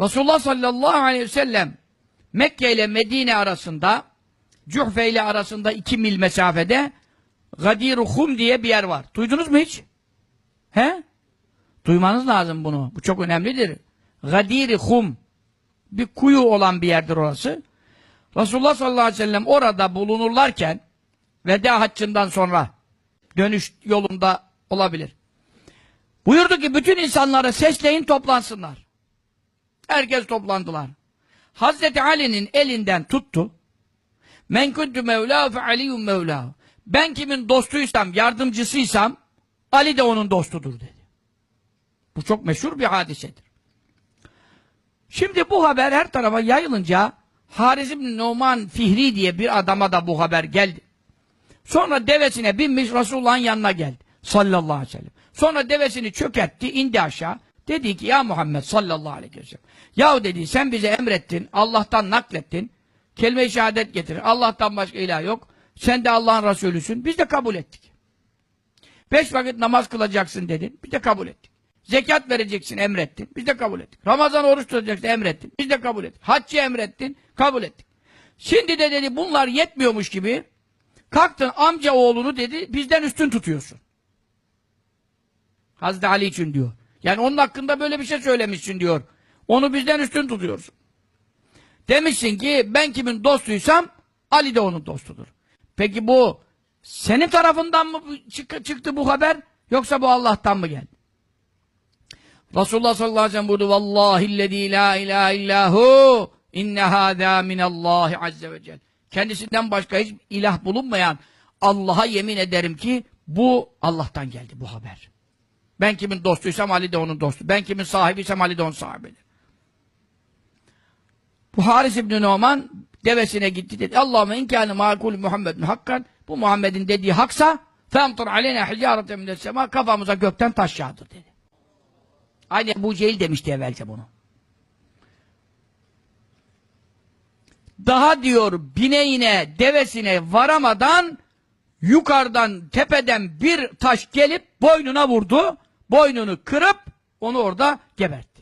Resulullah sallallahu aleyhi ve sellem Mekke ile Medine arasında Cuhfe ile arasında iki mil mesafede Gadir-i Hum diye bir yer var. Duydunuz mu hiç? He? Duymanız lazım bunu. Bu çok önemlidir. Gadir-i Hum bir kuyu olan bir yerdir orası. Resulullah sallallahu aleyhi ve sellem orada bulunurlarken veda haccından sonra dönüş yolunda olabilir. Buyurdu ki bütün insanlara sesleyin toplansınlar. Herkes toplandılar. Hazreti Ali'nin elinden tuttu. Men kuntu mevla fe aliyyum mevla. Ben kimin dostuysam, yardımcısıysam Ali de onun dostudur dedi. Bu çok meşhur bir hadisedir. Şimdi bu haber her tarafa yayılınca Haris ibn Numan Fihri diye bir adama da bu haber geldi. Sonra devesine binmiş Resulullah'ın yanına geldi. Sallallahu aleyhi ve sellem. Sonra devesini çökertti, indi aşağı. Dedi ki ya Muhammed sallallahu aleyhi ve sellem. Yahu dedi sen bize emrettin, Allah'tan naklettin. Kelime-i şehadet getirin. Allah'tan başka ilah yok. Sen de Allah'ın Resulüsün. Biz de kabul ettik. Beş vakit namaz kılacaksın dedin. Biz de kabul ettik. Zekat vereceksin emrettin. Biz de kabul ettik. Ramazan oruç tutacaksın emrettin. Biz de kabul ettik. Haccı emrettin. Kabul ettik. Şimdi de dedi bunlar yetmiyormuş gibi kalktın amca oğlunu dedi bizden üstün tutuyorsun. Hazreti Ali için diyor. Yani onun hakkında böyle bir şey söylemişsin diyor. Onu bizden üstün tutuyorsun. Demişsin ki ben kimin dostuysam Ali de onun dostudur. Peki bu senin tarafından mı çıktı bu haber yoksa bu Allah'tan mı geldi? Resulullah sallallahu aleyhi ve sellem buyurdu Vallahillezî la ilahe illahu inne hâzâ minallâhi azze ve celle. Kendisinden başka hiç ilah bulunmayan Allah'a yemin ederim ki bu Allah'tan geldi bu haber. Ben kimin dostuysam Ali de onun dostu. Ben kimin sahibiysem Ali de onun sahibidir. Bu Haris İbn-i Numan devesine gitti dedi. Allahümme inkâne mâkul Muhammedun hakkan. Bu Muhammed'in dediği haksa femtur aleyna hicâreten mines semâ kafamıza gökten taş yağdır dedi. Aynı bu Cehil demişti evvelce bunu. Daha diyor bineğine, devesine varamadan yukarıdan, tepeden bir taş gelip boynuna vurdu. Boynunu kırıp onu orada gebertti.